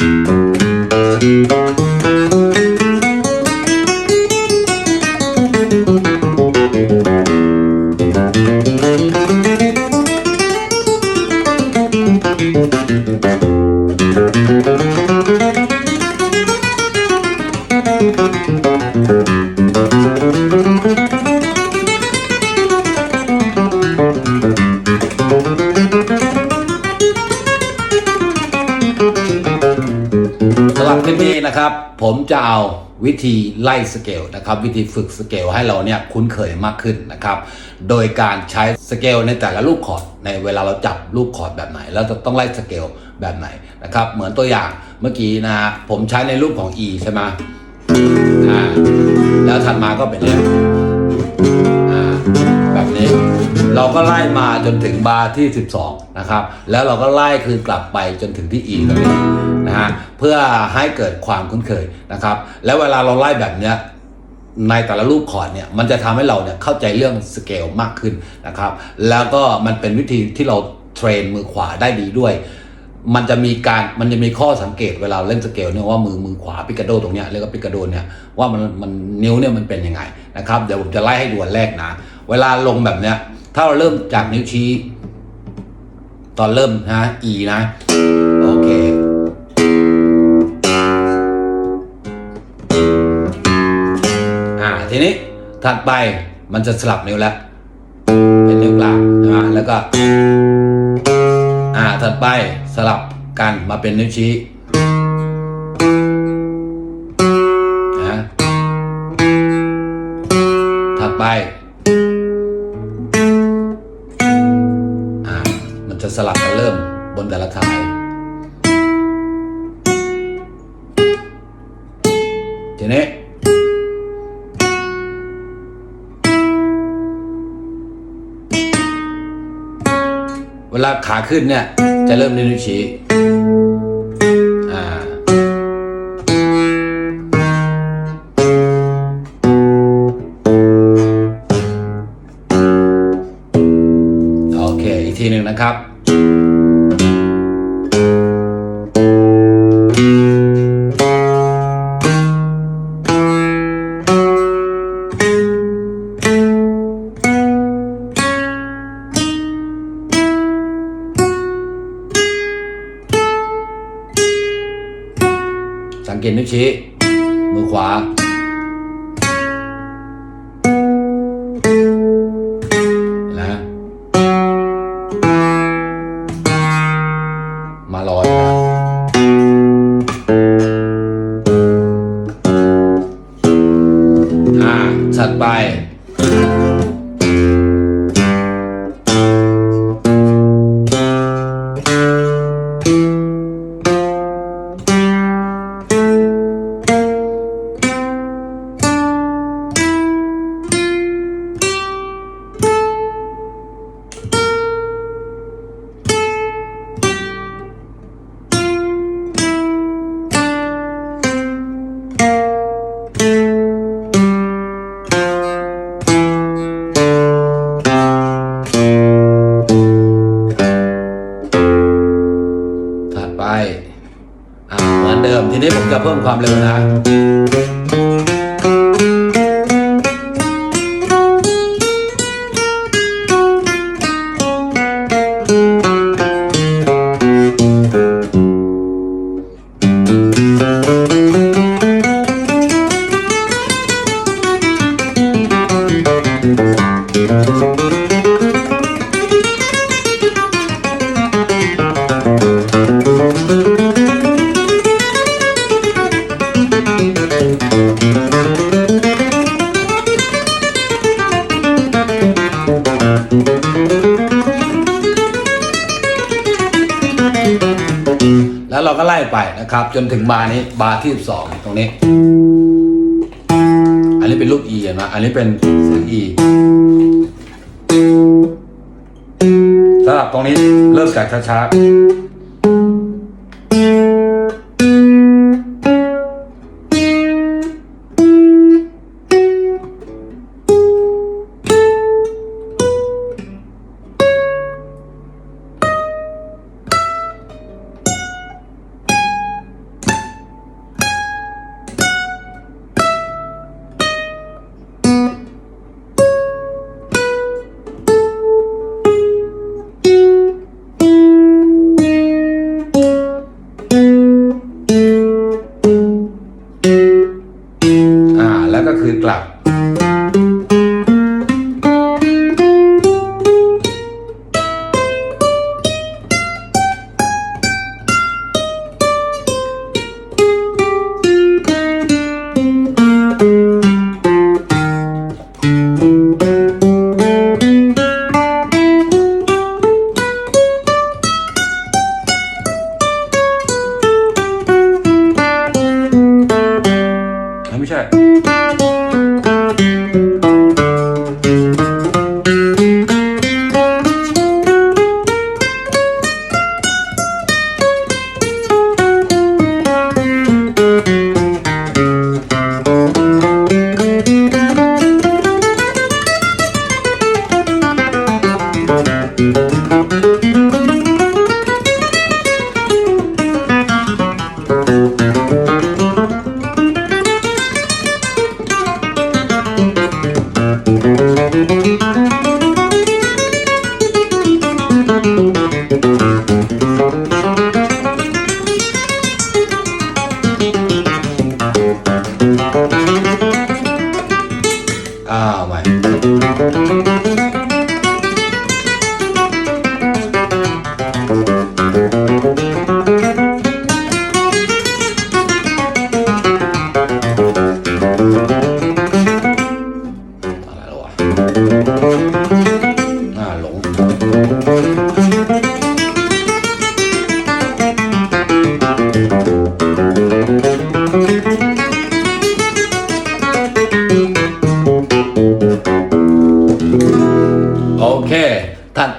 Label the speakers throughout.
Speaker 1: สำ ลิปนี้นะครับ ผมจะเอาวิธีไล่สเกลนะครับ วิธีฝึกสเกลให้เราเนี่ยคุ้นเคยมากขึ้นนะครับ โดยการใช้สเกลในแต่ละลูกคอร์ดในเวลาเราจับลูกคอร์ดแบบไหน แล้วจะต้องไล่สเกลแบบไหนนะครับ เหมือนตัวอย่างเมื่อกี้นะฮะผมใช้ในรูปของ E ใช่ไหมอ่าแล้วถัดมาก็เป็นเรื่องอ่าแบบนี้ เราก็ไล่มาจนถึงบาร์ที่ 12 นะครับ แล้วเราก็ไล่คืนกลับไปจนถึงที่ E ตรงนี้นะฮะเพื่อให้เกิดความคุ้นเคยนะครับ แล้วเวลาเราไล่แบบเนี้ยในแต่ละรูปคอร์ดเนี่ยมันจะทำให้เราเนี่ยเข้าใจเรื่องสเกลมากขึ้นนะครับ แล้วก็มันเป็นวิธีที่เราเทรนมือขวาได้ดีด้วย มันจะมีการมันจะมีข้อสังเกตเวลาเล่นสเกลเนี่ยว่ามือมือขวาปิกาโดตรงเนี้ยเรียกว่าปิกาโดเนี่ยว่ามันมันนิ้วเนี่ยมันเป็นยังไไงนะครับเดี๋ยวผมจะไล่ให้ดูอันแรกนะ เวลาลงแบบเนี้ย ถ้าเราเริ่มจากนิ้วชี้ ตอนเริ่มนะ E นะ โอเค อ่า ทีนี้ถัดไปมันจะสลับนิ้วแล้ว เป็นนิ้วกลางใช่ไหมแล้วก็ อ่า ถัดไปสลับกันมาเป็นนิ้วชี้นะถัดไป สลับกันเริ่มบนแต่ละทายทีนี้เวลาขาขึ้นเนี่ย จะเริ่มด้วยนิ้วชี้อ่าโอเค อีกทีหนึ่งนะครับ สังเกตนิ้วชี้ มือขวา นะมาลอยนะอ่าถัดไป ทีนี้ผมจะเพิ่มความเร็วนะ ก็ไล่ไปนะครับ จนถึงบาร์นี้บาร์ที่12ตรงนี้ อันนี้เป็นรูป E เห็นไหมอันนี้เป็นเสียง E สำหรับตรงนี้เริ่มจากช้า แล้วก็คืนกลับ ไม่ใช่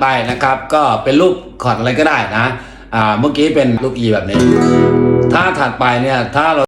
Speaker 1: ไปนะครับ ก็เป็นรูปคอร์ดอะไรก็ได้นะ อ่า เมื่อกี้เป็นลูกอีแบบนี้ ถ้าถัดไปเนี่ย ถ้าเรา